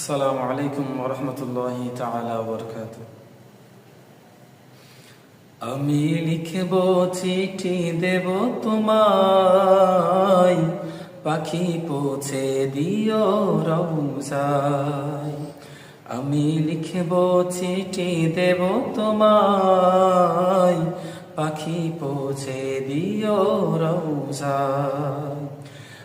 আসসালামু আলাইকুম রহমতুল্লাহ তাআলা বরকাত আমি লিখব চিঠি দেব তোমায়, পাখি পৌঁছে দিও রৌজায় আমি লিখব চিঠি দেব তোমায়, পাখি পৌঁছে দিও রৌজায়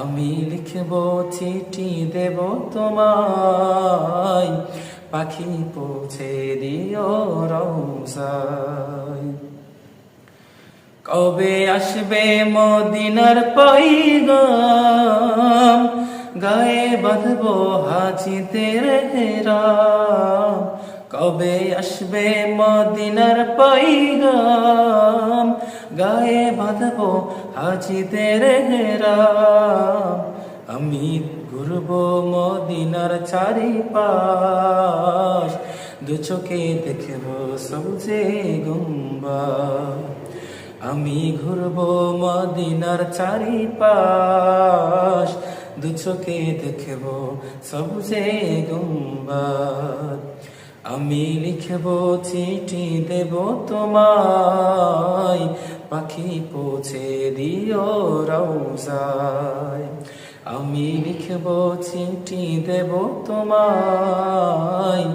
আমি লিখব চিঠি দেব তোমায়। পাখি পৌঁছে দিও রৌসায় কবে আসবে মদিনার পাইগাম গায়ে বাঁধব হাজিদের হেরাম। কবে আসবে মদিনার পাইগাম গায়ে বাঁধব হাজিদের হেরাম আমি ঘুরব মদিনার চারিপাশ। দু চোখে দেখব সবজে গুম্বা আমি ঘুরব মদিনার চারিপাশ। দু চোখে দেখব সবজে গুম্বাদ আমি লিখব চিঠি দেব তোমায়। পাখি পৌঁছে দিও রৌজায় আমি লিখব চিঠি দেব তোমায়।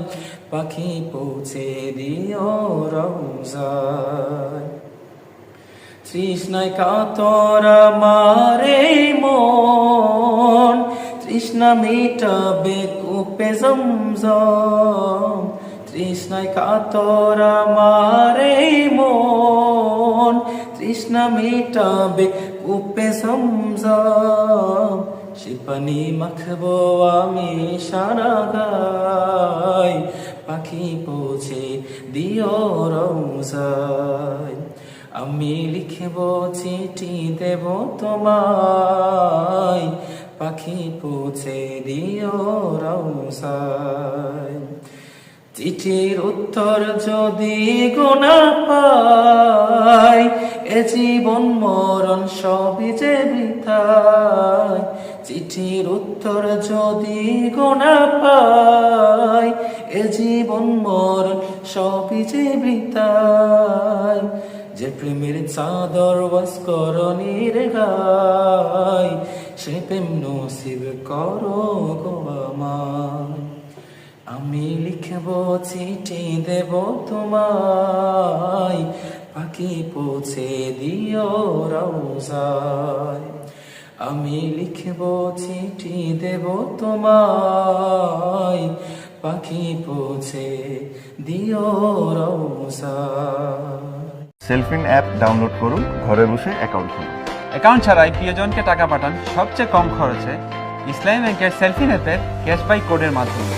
পাখি পৌঁছে দিও রৌজায় তৃষ্ণায় কাতর মারে মন। তৃষ্ণা মিটাবে কূপে জমজম। তৃষ্ণায় কাতর মারে মন, তৃষ্ণা মিটাবে কূপে জমজম সে পানি মাখবো আমি সারা গায়, পাখি পৌঁছে দিও রৌজায় আমি লিখব চিঠি দেব তোমায়, পাখি পৌঁছে দিও রৌসায় চিঠির উত্তর যদি গোনা পাই, এ জীবন মরণ সবই যে বৃথায়। চিঠির উত্তর যদি গোনা পাই, এ জীবন মরণ সবই যে বৃথায়। যে প্রেমের চাদর বস্করণীর গায়, সে প্রেম নসিব করো গো আমায়। আমি লিখব চিঠি দেব তোমায়। পাখি পৌঁছে দিও রৌজায় আমি লিখব চিঠি দেব তোমায়। পাখি পৌঁছে দিও রৌজায় সেলফিন অ্যাপ ডাউনলোড করুন ঘরে বসে অ্যাকাউন্ট খুলুন। অ্যাকাউন্ট ছাড়াই প্রিয়জনকে টাকা পাঠান সবচেয়ে কম খরচে। ইসলামী ব্যাংকের সেলফিন অ্যাপের ক্যাশবাই কোডের মাধ্যমে।